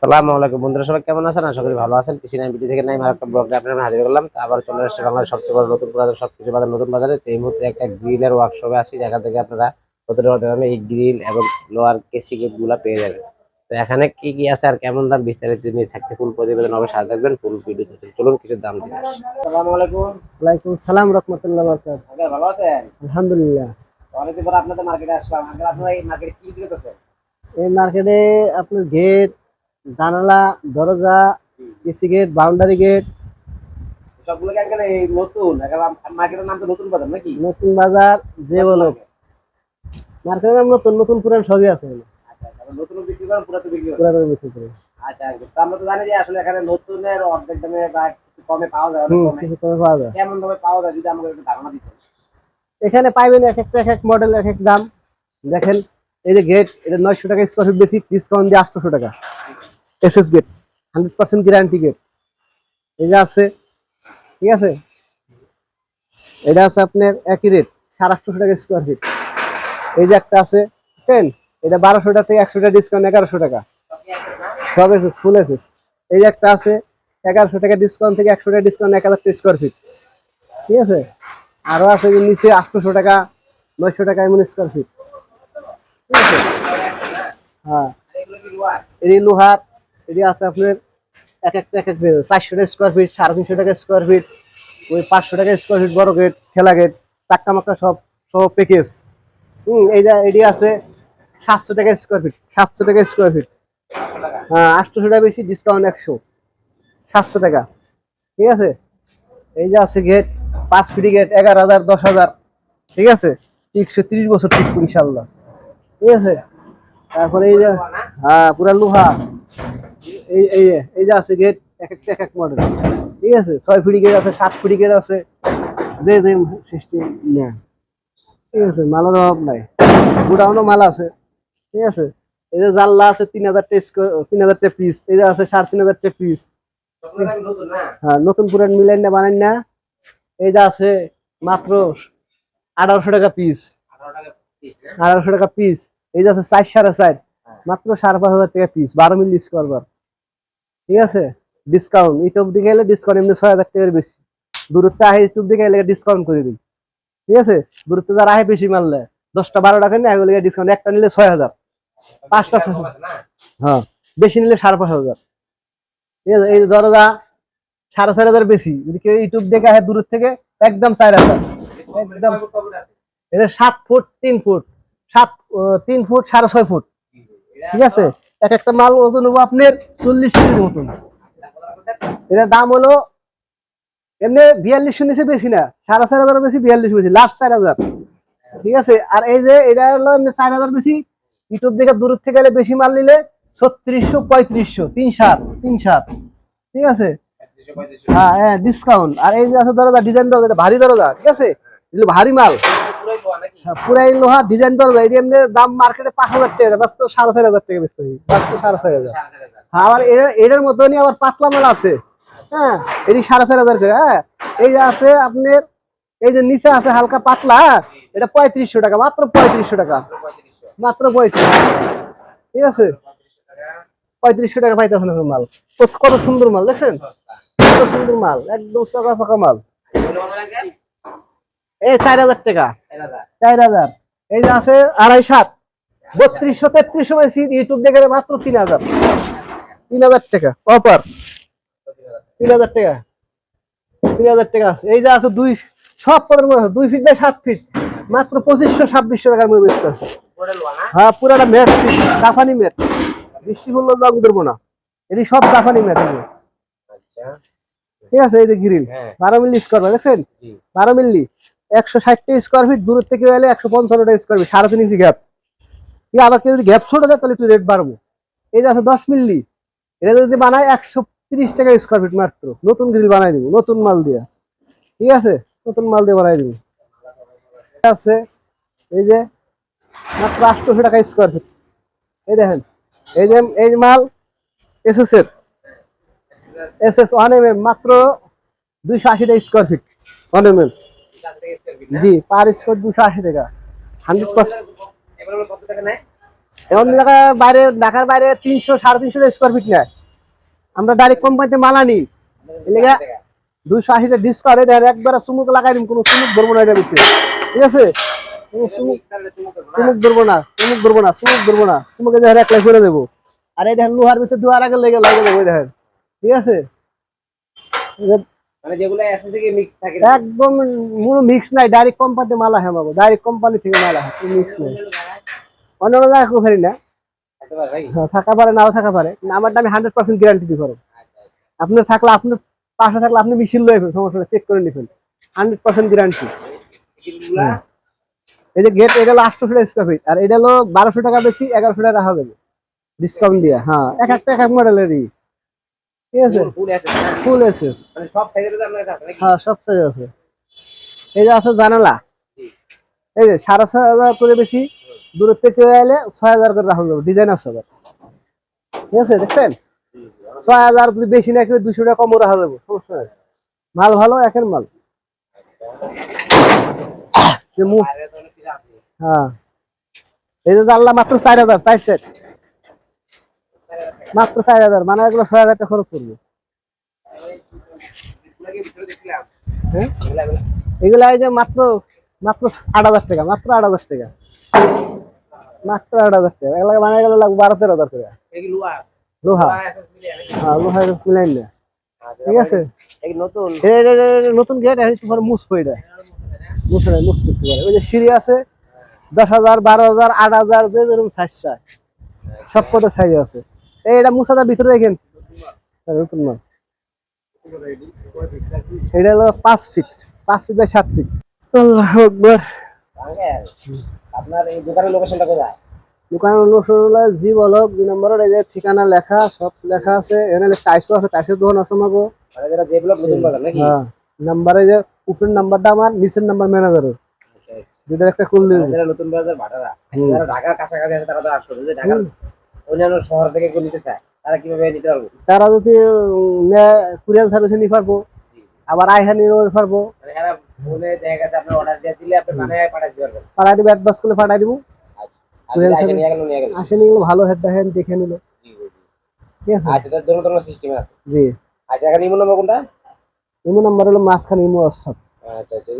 সালামু আলাইকুম বন্ধুরা সবাই কেমন আছেন? আশা করি ভালো আছেন। কৃষি নাইম ভিডিও থেকে নাই আর একটা ব্লগ আপনার হাজির করলাম তো আবার চলে আসছে বাংলাদেশ সবচেয়ে বড় নতুন বাজার সবকিছু বাজার নতুন বাজারে। তো এই মুহূর্তে একটা গ্রিলের ওয়ার্কশপে আসি যেখান থেকে আপনারা প্রতিটা দামে এই গ্রিল এবং লোয়ার কেসি গেটগুলা পেয়ে যাবেন। তো এখানে কি কি আছে আর কেমন দাম বিস্তারিত নিয়ে থাকছে ফুল প্রতিবেদন হবে সাথে থাকবেন। ফুল ভিডিও চলুন কিছু দাম দিয়ে আসি। আসসালামু আলাইকুম। ওয়ালাইকুম সালাম রহমতুল্লাহ ভালো আছেন? আলহামদুলিল্লাহ। অনেকদিন পর আপনাদের মার্কেটে আসলাম। আপনারা এই মার্কেটে কি বিক্রি করতেছেন? এই মার্কেটে আপনার গেট জানালা দরজা এসি গেট বাউন্ডারি গেট। সবগুলো কি আঙ্কেল এই নতুন? মার্কেটের নাম তো নতুন বাজার নাকি? নতুন বাজার যে বলো। মার্কেটের নাম নতুন নতুন পুরান সবই আছে এখানে। আচ্ছা নতুন বিক্রি করেন পুরাতন বিক্রি করেন? পুরাতন বিক্রি করে আচ্ছা তো আমরা তো জানি যে আসলে এখানে নতুনের অর্ধেক দামে বা কিছু কমে পাওয়া যায় কিছু কমে পাওয়া যায়। কেমন দামে পাওয়া যায় যদি আমাকে একটু ধারণা দিতেন। এখানে পাইবেন এক একটা এক এক মডেল এক এক দাম। দেখেন এই যে গেট এটা নয়শো টাকা স্কোয়ার ফিট বেশি ডিসকাউন্ট দিয়ে আটশোশো টাকা। S S gate hundred percent guarantee gate এই যে আছে, ঠিক আছে? এটা আছে আপনার একই রেট সাড়ে আটশোশো টাকা স্কোয়ার ফিট এই যে একটা আছে বুঝছেন এটা বারোশো টাকা থেকে একশো টাকা ডিসকাউন্ট এগারোশো টাকা। সব এসেস ফুল এসেস এই যে একটা আছে, এগারোশো টাকা ডিসকাউন্ট থেকে একশো টাকা ডিসকাউন্ট এক হাজার স্কোয়ার ফিট ঠিক আছে? আরও আছে যে নিচে আটশোশো টাকা, নয়শো টাকা এমন স্কোয়ার ফিট ঠিক আছে? হ্যাঁ। এটি লোহার এটি আছে আপনার এক একটা এক এক চারশো টাকা স্কোয়ার ফিট সাড়ে তিনশো টাকা স্কোয়ার ফিট ওই পাঁচশো টাকা স্কোয়ার ফিট বড় গেট ঠেলা গেট চাক্কা মাক্কা সব সব প্যাকেজ হুম, এই যে এটি আছে সাতশো টাকা স্কোয়ার ফিট সাতশো টাকা স্কোয়ার ফিট হ্যাঁ আটশোশো টাকা বেশি ডিসকাউন্ট একশো। সাতশো টাকা। ঠিক আছে? এই যে আছে গেট পাঁচ ফিটি গেট এগারো হাজার, দশ হাজার। ঠিক আছে? একশো তিরিশ বছর ঠিক ইনশাল্লাহ। ঠিক আছে? তারপরে এই যে হ্যাঁ পুরা লোহা। এই এই এই যে আছে গেট এক একটা এক এক মডেল ঠিক আছে? ছয় ফুটি গেট আছে, সাত ফুটি গেট আছে। যে যে সিস্টেম নেয়। ঠিক আছে? মালের অভাব নাই। গুডাউনও মাল আছে। ঠিক আছে? এই যে জানলা আছে, তিন হাজার টেস্ট তিন হাজার টা পিস এই যে আছে, সাড়ে তিন হাজার টা পিস হ্যাঁ নতুন পুরান মিলাইন না বানাই না। এই যে আছে, মাত্র আঠারোশো টাকা পিস আঠারোশো টাকা পিস এই যে আছে, চার সাড়ে চার। মাত্র সাড়ে পাঁচ হাজার টাকা পিস বারো মিলি বার ঠিক আছে? ডিসকাউন্ট ইউটিউব দিকে এলে ডিসকাউন্ট এমনি ছয় হাজার টাকার বেশি। দূরত্বে আহে ইউটিউব দিকে এলে ডিসকাউন্ট করে দিই ঠিক আছে? দূরত্বে যারা আহে বেশি মারলে দশটা বারো টাকা নিয়ে, এগুলো ডিসকাউন্ট একটা নিলে ছয় হাজার। পাঁচটা ছয় হ্যাঁ বেশি নিলে সাড়ে পাঁচ হাজার। ঠিক আছে? এই যে দরজা সাড়ে চার হাজার বেশি। যদি কেউ ইউটিউব দেখে আহে দূর থেকে, একদম চার হাজার। একদম। এটা সাত ফুট, তিন ফুট। সাত তিন ফুট, সাড়ে ছয় ফুট। ঠিক আছে? এক একটা মাল ওজন হব আপনার চল্লিশ কেজির মতন। এটার দাম হলো এমনি বিয়াল্লিশশো নিচে বেশি না সাড়ে চার হাজার বেশি বিয়াল্লিশ বেশি লাস্ট চার হাজার। ঠিক আছে? আর এই যে এটা হলো এমনি চার হাজার বেশি ইউটিউব থেকে দূর থেকে গেলে বেশি মাল নিলে ছত্রিশশো পঁয়ত্রিশশো তিন সাত তিন সাত। ঠিক আছে? হ্যাঁ হ্যাঁ ডিসকাউন্ট আর এই যে আছে দরজা ডিজাইন দরজা এটা ভারী দরজা ঠিক আছে? ভারী মাল। পুরাই লোহা ডিজাইন দরজা এটি এমনি দাম মার্কেটে পাঁচ হাজার টাকা ব্যস্ত সাড়ে চার হাজার টাকা বেচতে ব্যস্ত সাড়ে চার হাজার। হ্যাঁ, আবার এটার মতনই আবার পাতলা মাল আছে। হ্যাঁ এটি সাড়ে চার হাজার করে হ্যাঁ। এই যে আছে আপনার এই যে নিচে আছে হালকা পাতলা হ্যাঁ, এটা পঁয়ত্রিশশো টাকা মাত্র পঁয়ত্রিশশো টাকা। মাত্র পঁয়ত্রিশ ঠিক আছে? পঁয়ত্রিশশো টাকা পাইতেছেন এখন মাল। কত- কত সুন্দর মাল দেখছেন? কত সুন্দর মাল একদম চকা চকা মাল এই চার হাজার টাকা। চার হাজার। এই যে আছে আড়াই সাত। বত্রিশশো তেত্রিশশো বেশি ইউটিউব দেখে মাত্র তিন হাজার। তিন হাজার টাকা। অপার। তিন হাজার টাকা। তিন হাজার টাকা আছে। এই যে আছে দুই সব পদের মধ্যে দুই ফিট বাই সাত ফিট মাত্র পঁচিশশো ছাব্বিশশো টাকার মধ্যে বেচতে আছে। হ্যাঁ? পুরাটা ম্যাট কাফানি ম্যাট বৃষ্টি পড়ল রং ধরবো না। এটি সব কাফানি ম্যাট যে। ঠিক আছে এই যে গ্রিল হ্যাঁ। বারো মিলি স্কোয়ার দেখছেন? বারো মিলি। একশো ষাটটা স্কোয়ার ফিট দূর থেকে এলে একশো পঞ্চান্নটা স্কোয়ার ফিট সাড়ে তিন ইঞ্চি গ্যাপ ঠিক আবার কেউ যদি গ্যাপ ছোট দেয়, তাহলে একটু রেট বাড়বো। এই যে আছে দশ মিলি এটা যদি বানায় একশো তিরিশ টাকা স্কোয়ার ফিট মাত্র। নতুন গ্রিল বানাই দিব, নতুন মাল দিয়া। ঠিক আছে? নতুন মাল দিয়ে বানাই দিব। আছে, এই যে মাত্র আটশোশো টাকা স্কোয়ার ফিট এই দেখেন, এই যে, এই মাল এসএস এর। S S one M M মাত্র দুইশো আশি টাকা square feet one M M G per square দুশো আশি টাকা। হান্ড্রেড পার্সেন্ট এমন জায়গায় বাইরে ঢাকার বাইরে তিনশো সাড়ে তিনশো স্কোয়ার ফিট নেয়। আমরা ডাইরেক্ট কোম্পানিতে মাল এলাকা দুইশো আশিটা ডিসকাউন্ট দেন একবার চুমুক লাগাই দিন কোনো চুমুক ধরবো না ভিতরে। ঠিক আছে? কোনো চুমুক চুমুক ধরবো না। চুমুক ধরবো না চুমুক ধরবো না চুমুকে দেখেন এক লাখ করে দেবো। আর এই দেখেন লোহার ভিতরে দুয়ার আগে লেগে লাগে দেবো দেখেন। ঠিক আছে? এটা মানে যেগুলো এসে থেকে মিক্স থাকে একদম মিক্স নাই ডাইরেক্ট মাল ডাইরেক্ট কোম্পানি থেকে মাল মিক্স নাই। অন্য না। হ্যাঁ, থাকা পারে নাও থাকা পারে কিন্তু আমারটা আমি হান্ড্রেড পার্সেন্ট গ্যারান্টি দিই আপনার থাকলে আপনার পাশে থাকলে আপনি মেশিন লয়ে সমস্যা চেক করে নিবেন হান্ড্রেড পার্সেন্ট গ্যারান্টি এই যে গেট এটা হলো স্কোয়ার ফিট আর এটা হলো বারোশো টাকা বেশি এগারোশো টাকা হবে। ডিসকাউন্ট দিয়ে হ্যাঁ এক একটা এক এক মডেলেরই ঠিক আছে? ফুল মানে সব সাইজের আপনার কাছে আছে নাকি? হ্যাঁ সব সাইজ আছে। এই যে আছে জানালা। এই যে সাড়ে ছয় হাজার করে বেশি দূরের থেকে এলে ছয় হাজার করে রাখা যাবে। ডিজাইন আছে আবার ঠিক আছে দেখছেন? ছয় হাজার যদি বেশি দুশো টাকা কমও রাখা যাবে। সমস্যা নাই। মাল ভালো একের মাল। হ্যাঁ। এই যে জানলা মাত্র চার হাজার চার সেট মাত্র চার হাজার মানে এগুলো ছয় হাজার টাকা খরচ করবে। এগুলা হ্যাঁ? এগুলা এগুলা এগুলা এই যে মাত্র মাত্র আট হাজার টাকা মাত্র আট হাজার টাকা। মাত্র আট হাজার টাকা। এগুলা মানে গেলে লাগবে বারো তেরো হাজার টাকা লোহা। হ্যাঁ লোহা মিলাইন না ঠিক আছে? নতুন। গেট তোমার মুসবো এটা। নাই মুছ করতে পারে। ওই যে সিঁড়ি আছে দশ হাজার বারো হাজার আট হাজার যে যেরকম সাইজ চায়। সব কটা সাইজ আছে। এটা মুসাদা ভিতরে দেখেন। নতুন মাল। এটা হলো পাঁচ ফিট পাঁচ ফিট বাই সাত ফিট। আল্লাহ আকবার। আপনার এই দোকানের লোকেশনটা কোথায় দোকানের লোকেশন হলো জি বলক দুই নম্বরের এই যে ঠিকানা লেখা সব লেখা আছে। এখানে টাইসও আছে টাইসের দোকান আমাকে হ্যাঁ নাম্বারে যে উপরের নাম্বারটা আমার নিচের নাম্বার ম্যানেজারের। আচ্ছা, একটা করলে নতুন বাজার ভাটারা। হুম। কাছাকাছি আছে তারা তো আসবে। যদি ঢাকার অন্যান্য শহর থেকে কেউ নিতে চায় তারা কীভাবে নিতে পারব? তারা যদি সার্ভিসে নিতে পারব আবার আইহা নিয়ে পারব। মানে এরা ফোনে দেখা গেছে আপনার অর্ডার দিয়ে দিলে আপনি মানে পারবেন। পাঠাই দিব অ্যাডভান্স করে পাঠাই দিব। নিয়ে গেল ভালো হেড দেখেন দেখে নিল। ঠিক আছে? আচ্ছা তার সিস্টেম আছে। জি। আচ্ছা এখানে ইমো নম্বর কোনটা? ইমো নাম্বার হলো মাঝখানে ইমো হোয়াটসঅ্যাপ আচ্ছা আচ্ছা